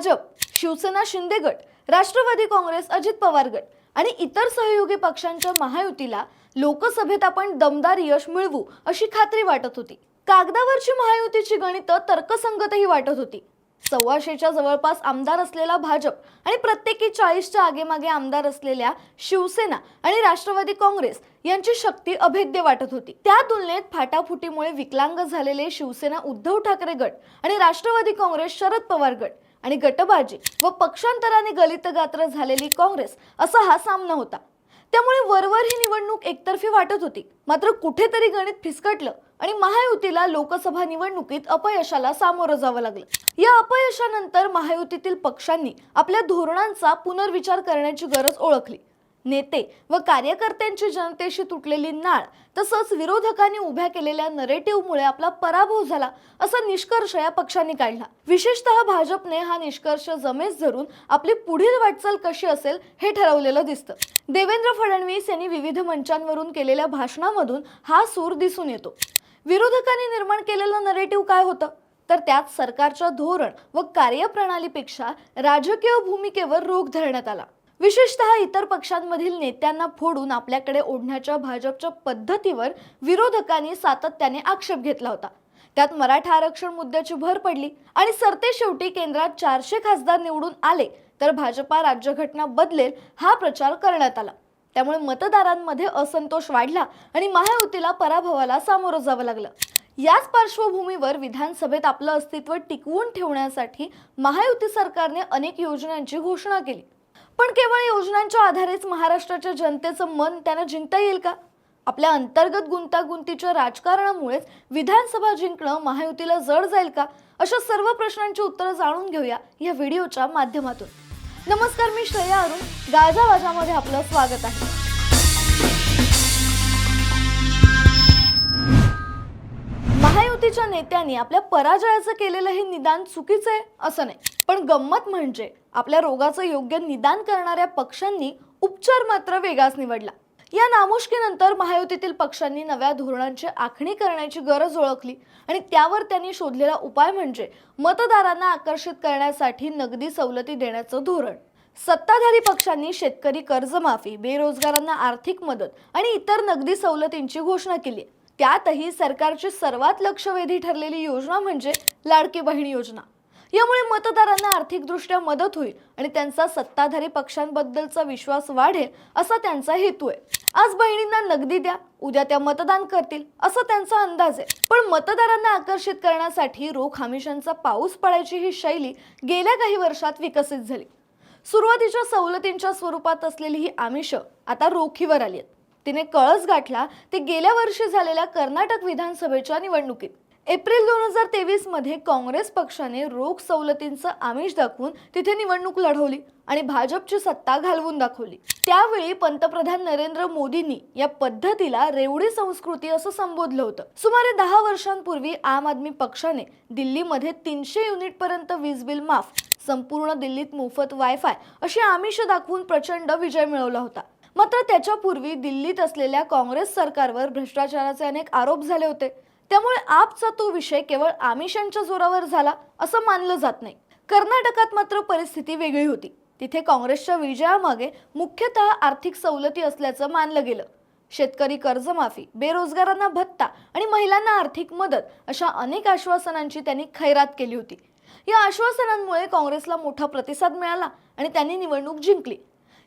भाजप शिवसेना शिंदे गट राष्ट्रवादी काँग्रेस अजित पवार गट आणि इतर सहयोगी पक्षांच्या महायुतीला लोकसभेत आपण दमदार यश मिळवू अशी खात्री वाटत होती. कागदावरची महायुतीची गणितं तर्कसंगतही वाटत होती. सव्वाशेच्या जवळपास आमदार असलेला भाजप आणि प्रत्येकी चाळीसच्या आगेमागे आमदार असलेल्या शिवसेना आणि राष्ट्रवादी काँग्रेस यांची शक्ती अभेद्य वाटत होती. त्या तुलनेत फाटाफुटीमुळे विकलांग झालेले शिवसेना उद्धव ठाकरे गट आणि राष्ट्रवादी काँग्रेस शरद पवार गट आणि गटबाजी व पक्षांतराने गलितगात्र झालेली काँग्रेस असा हा सामना होता. त्यामुळे वरवर ही निवडणूक एकतर्फी वाटत होती. मात्र कुठेतरी गणित फिसकटलं आणि महायुतीला लोकसभा निवडणुकीत अपयशाला सामोरं जावं लागलं. या अपयशानंतर महायुतीतील पक्षांनी आपल्या धोरणांचा पुनर्विचार करण्याची गरज ओळखली. नेते व कार्यकर्त्यांची जनतेशी तुटलेली नाळ तसंच विरोधकांनी उभ्या केलेल्या नरेटिव्हमुळे आपला पराभव झाला असा निष्कर्ष या पक्षांनी काढला. विशेषतः भाजपने हा निष्कर्ष जमेस धरून आपली पुढील वाटचाल कशी असेल हे ठरवलेलं दिसतं. देवेंद्र फडणवीस यांनी विविध मंचांवरून केलेल्या भाषणामधून हा सूर दिसून येतो. विरोधकांनी निर्माण केलेलं नरेटिव्ह काय होतं? तर त्यात सरकारच्या धोरण व कार्यप्रणालीपेक्षा राजकीय भूमिकेवर रोख धरण्यात आला. विशेषतः इतर पक्षांमधील नेत्यांना फोडून आपल्याकडे ओढण्याच्या भाजपच्या पद्धतीवर विरोधकांनी सातत्याने आक्षेप घेतला होता. त्यात मराठा आरक्षण मुद्द्याची भर पडली आणि सरते शेवटी केंद्रात चारशे खासदार निवडून आले तर भाजपा राज्यघटना बदलेल हा प्रचार करण्यात आला. त्यामुळे मतदारांमध्ये असंतोष वाढला आणि महायुतीला पराभवाला सामोरं जावं लागलं. याच पार्श्वभूमीवर विधानसभेत आपलं अस्तित्व टिकवून ठेवण्यासाठी महायुती सरकारने अनेक योजनांची घोषणा केली. पण केवळ योजनांच्या आधारेच महाराष्ट्राच्या जनतेचं मन त्यांना जिंकता येईल का? आपल्या अंतर्गत गुंतागुंतीच्या राजकारणामुळेच विधानसभा जिंकणं महायुतीला जड जाईल का? अशा सर्व प्रश्नांची उत्तरं जाणून घेऊया या व्हिडिओच्या माध्यमातून. नमस्कार मी श्रेया अरुण. गाजावाजामध्ये आपलं स्वागत आहे. महायुतीच्या नेत्यांनी आपल्या पराजयाचं केलेलं हे निदान चुकीचं आहे असं नाही पण गंमत म्हणजे आपल्या रोगाचं योग्य निदान करणाऱ्या पक्षांनी उपचार मात्र वेगळाच निवडला. या नामुष्कीनंतर महायुतीतील पक्षांनी नव्या धोरणांची आखणी करण्याची गरज ओळखली आणि त्यावर त्यांनी शोधलेला उपाय म्हणजे मतदारांना आकर्षित करण्यासाठी नगदी सवलती देण्याचं धोरण. सत्ताधारी पक्षांनी शेतकरी कर्जमाफी बेरोजगारांना आर्थिक मदत आणि इतर नगदी सवलतींची घोषणा केली. त्यातही सरकारची सर्वात लक्षवेधी ठरलेली योजना म्हणजे लाडकी बहीण योजना. यामुळे मतदारांना आर्थिकदृष्ट्या मदत होईल आणि त्यांचा सत्ताधारी पक्षांबद्दलचा विश्वास वाढेल असा त्यांचा हेतू आहे. आज बहिणींना नगदी द्या उद्या त्या मतदान करतील असं त्यांचा अंदाज आहे. पण मतदारांना आकर्षित करण्यासाठी रोख हमिशांचा पाऊस पडायची ही शैली गेल्या काही वर्षात विकसित झाली. सुरुवातीच्या सवलतींच्या स्वरूपात असलेली ही आमिष आता रोखीवर आली आहेत. तिने कळस गाठला ते गेल्या वर्षी झालेल्या कर्नाटक विधानसभेच्या निवडणुकीत. एप्रिल दोन हजार तेवीसमध्ये काँग्रेस पक्षाने रोख सवलतींचं आमिष दाखवून तिथे निवडणूक लढवली आणि भाजपची सत्ता घालवून दाखवली. त्यावेळी पंतप्रधान नरेंद्र मोदींनी या पद्धतीला रेवडी संस्कृती असं संबोधलं होतं. सुमारे दहा वर्षांपूर्वी आम आदमी पक्षाने दिल्लीमध्ये तीनशे युनिट पर्यंत वीज बिल माफ संपूर्ण दिल्लीत मोफत वायफाय अशी आमिष दाखवून प्रचंड विजय मिळवला होता. मात्र त्याच्यापूर्वी दिल्लीत असलेल्या काँग्रेस सरकारवर भ्रष्टाचाराचे अनेक आरोप झाले होते. त्यामुळे आपचा तो विषय केवळ आमिषांच्या जोरावर झाला असं मानलं जात नाही. कर्नाटकात मात्र परिस्थिती वेगळी होती. तिथे काँग्रेसच्या विजयामागे मुख्यतः आर्थिक सवलती असल्याचं मानलं गेलं. शेतकरी कर्जमाफी बेरोजगारांना भत्ता आणि महिलांना आर्थिक मदत अशा अनेक आश्वासनांची त्यांनी खैरात केली होती. या आश्वासनांमुळे काँग्रेसला मोठा प्रतिसाद मिळाला आणि त्यांनी निवडणूक जिंकली.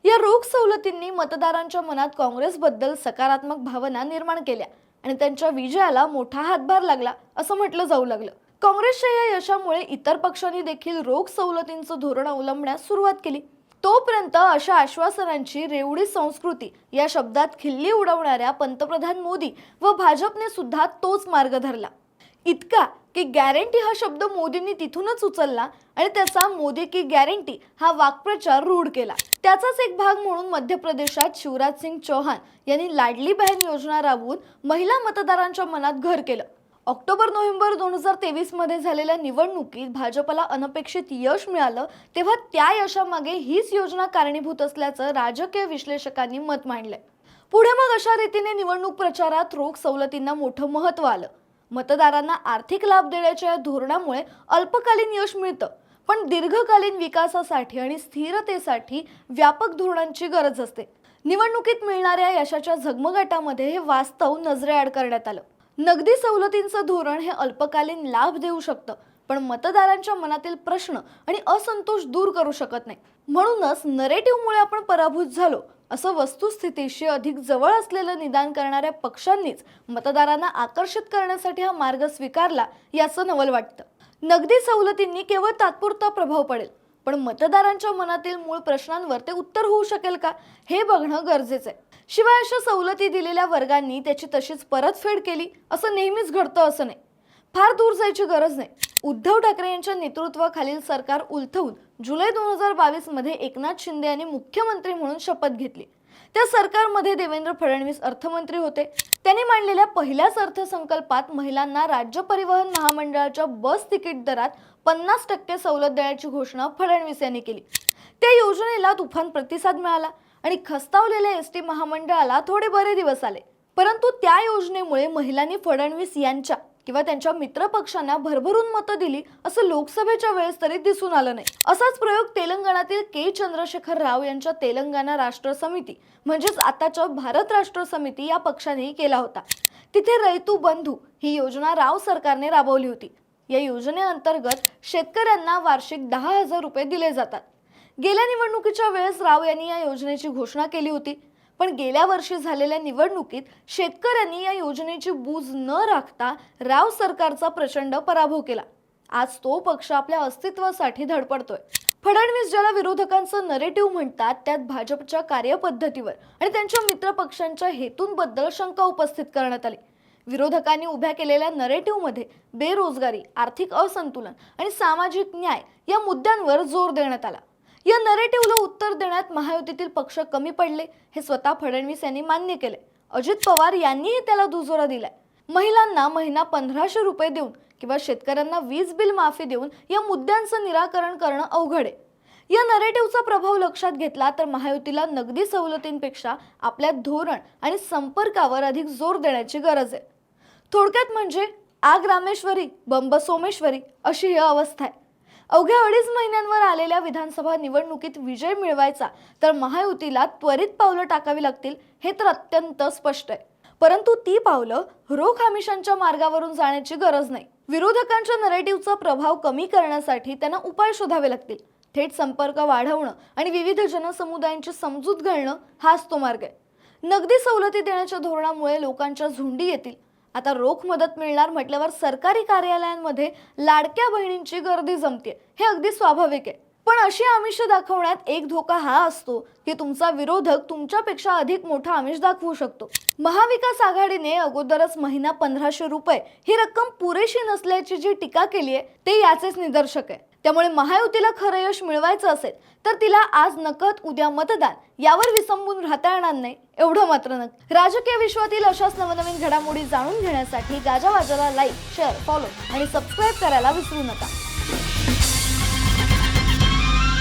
या रोख सवलतींनी मतदारांच्या मनात काँग्रेसबद्दल सकारात्मक भावना निर्माण केल्या. आणि त्यांच्या विजयाला मोठा हातभार लागला असं म्हटलं जाऊ लागलं. काँग्रेसच्या या यशामुळे इतर पक्षांनी देखील रोख सवलतींचं धोरण अवलंबण्यास सुरुवात केली. तोपर्यंत अशा आश्वासनांची रेवडी संस्कृती या शब्दात खिल्ली उडवणाऱ्या पंतप्रधान मोदी व भाजपने सुद्धा तोच मार्ग धरला. इतका की गॅरंटी हा शब्द मोदींनी तिथूनच उचलला आणि त्याचा मोदी की गॅरंटी हा वाक्प्रचार रूढ केला. त्याचाच एक भाग म्हणून मध्य प्रदेशात शिवराज सिंग चौहान यांनी लाडली बहीण योजना राबवून महिला मतदारांच्या मनात घर केलं. ऑक्टोबर नोव्हेंबर दोन हजार तेवीसमध्ये झालेल्या निवडणुकीत भाजपला अनपेक्षित यश मिळालं तेव्हा त्या यशामागे हीच योजना कारणीभूत असल्याचं राजकीय विश्लेषकांनी मत मांडलंय. पुढे मग अशा रीतीने निवडणूक प्रचारात रोख सवलतींना मोठं महत्त्व आलं. मतदारांना आर्थिक लाभ देण्याच्या या धोरणामुळे अल्पकालीन यश मिळतं. पण दीर्घकालीन विकासासाठी आणि स्थिरतेसाठी व्यापक धोरणांची गरज असते. निवडणुकीत मिळणाऱ्या यशाच्या झगमगाटामध्ये हे वास्तव नजरेआड करण्यात आलं. नगदी सवलतींचं धोरण हे अल्पकालीन लाभ देऊ शकतं. पण मतदारांच्या मनातील प्रश्न आणि असंतोष दूर करू शकत नाही. म्हणूनच नरेटिव्हमुळे आपण पराभूत झालो. असं वस्तुस्थितीशी अधिक जवळ असलेलं निदान करणाऱ्या पक्षांनीच मतदारांना आकर्षित करण्यासाठी हा मार्ग स्वीकारला याचं नवल वाटतं. नगदी सवलतींनी केवळ तात्पुरता प्रभाव पडेल. पण मतदारांच्या मनातील मूळ प्रश्नांवर ते उत्तर होऊ शकेल का हे बघणं गरजेचं आहे. शिवाय अशा सवलती दिलेल्या वर्गांनी त्याची तशीच परतफेड केली असं नेहमीच घडतं असं नाही. फार दूर जायची गरज नाही. उद्धव ठाकरे यांच्या नेतृत्वाखालील सरकार उलथवून जुलै दोन हजार बावीसमध्ये एकनाथ शिंदे यांनी मुख्यमंत्री म्हणून शपथ घेतली. त्या सरकारमध्ये देवेंद्र फडणवीस अर्थमंत्री होते. त्यांनी मांडलेल्या पहिल्याच अर्थसंकल्पात महिलांना राज्य परिवहन महामंडळाच्या बस तिकीट दरात पन्नास टक्के सवलत देण्याची घोषणा फडणवीस यांनी केली. त्या योजनेला तुफान प्रतिसाद मिळाला आणि खस्तावलेल्या एस टी महामंडळाला थोडे बरे दिवस आले. परंतु त्या योजनेमुळे महिलांनी फडणवीस यांच्या किंवा त्यांच्या मित्रपक्षांना भरभरून मतं दिली असं लोकसभेच्या वेळेस तरी दिसून आलं नाही. असाच प्रयोग तेलंगणातील के चंद्रशेखर राव यांच्या तेलंगणा राष्ट्र समिती म्हणजेच आताच्या भारत राष्ट्र समिती या पक्षानेही केला होता. तिथे रयतू बंधू ही योजना राव सरकारने राबवली होती. या योजनेअंतर्गत शेतकऱ्यांना वार्षिक दहा हजार रुपये दिले जातात. गेल्या निवडणुकीच्या वेळेस राव यांनी या योजनेची घोषणा केली होती. पण गेल्या वर्षी झालेल्या निवडणुकीत शेतकऱ्यांनी या योजनेची बूज न राखता राव सरकारचा प्रचंड पराभव केला. आज तो पक्ष आपल्या अस्तित्वासाठी धडपडतोय. फडणवीस ज्याला विरोधकांचं नरेटिव्ह म्हणतात त्यात भाजपच्या कार्यपद्धतीवर आणि त्यांच्या मित्रपक्षांच्या हेतूंबद्दल शंका उपस्थित करण्यात आली. विरोधकांनी उभ्या केलेल्या नरेटिव्हमध्ये बेरोजगारी आर्थिक असंतुलन आणि सामाजिक न्याय या मुद्द्यांवर जोर देण्यात आला. या नरेटिव्हला उत्तर देण्यात महायुतीतील पक्ष कमी पडले. हे स्वतः फडणवीस यांनी मान्य केले. अजित पवार यांनीही त्याला दुजोरा दिलाय. महिलांना महिना पंधराशे रुपये देऊन किंवा शेतकऱ्यांना वीज बिल माफी देऊन या मुद्द्यांचं निराकरण करणं अवघड आहे. या नरेटिव्हचा प्रभाव लक्षात घेतला तर महायुतीला नगदी सवलतींपेक्षा आपल्या धोरण आणि संपर्कावर अधिक जोर देण्याची गरज आहे. थोडक्यात म्हणजे आग रामेश्वरी बंब सोमेश्वरी अशी ही अवस्था आहे. अवघ्या अडीच महिन्यांवर आलेल्या विधानसभा निवडणुकीत विजय मिळवायचा तर महायुतीला त्वरित पावलं टाकावी लागतील हे तर अत्यंत स्पष्ट आहे. परंतु ती पावलं रोख आमिषांच्या मार्गावरून जाण्याची गरज नाही. विरोधकांच्या नरेटिव्हचा प्रभाव कमी करण्यासाठी त्यांना उपाय शोधावे लागतील. थेट संपर्क वाढवणं आणि विविध जनसमुदायांची समजूत घालणं हाच तो मार्ग आहे. नगदी सवलती देण्याच्या धोरणामुळे लोकांच्या झुंडी येतील. आता रोख मदत मिळणार म्हटल्यावर सरकारी कार्यालयांमध्ये लाडक्या बहिणींची गर्दी जमते हे अगदी स्वाभाविक आहे. पण अशी आमिष दाखवण्यात एक धोका हा असतो की तुमचा विरोधक तुमच्यापेक्षा अधिक मोठा आमिष दाखवू शकतो. महाविकास आघाडीने अगोदरच महिना पंधराशे रुपये ही रक्कम पुरेशी नसल्याची जी टीका केली आहे ते याचेच निदर्शक आहे. त्यामुळे महायुतीला खरं यश मिळवायचं असेल तर तिला आज नकद उद्या मतदान. यावर विसंबून राहता येणार नाही एवढं मात्र नक. राजकीय विश्वातील अशाच नवनवीन घडामोडी जाणून घेण्यासाठी गाजावाजाला लाईक शेअर फॉलो आणि सबस्क्राईब करायला विसरू नका.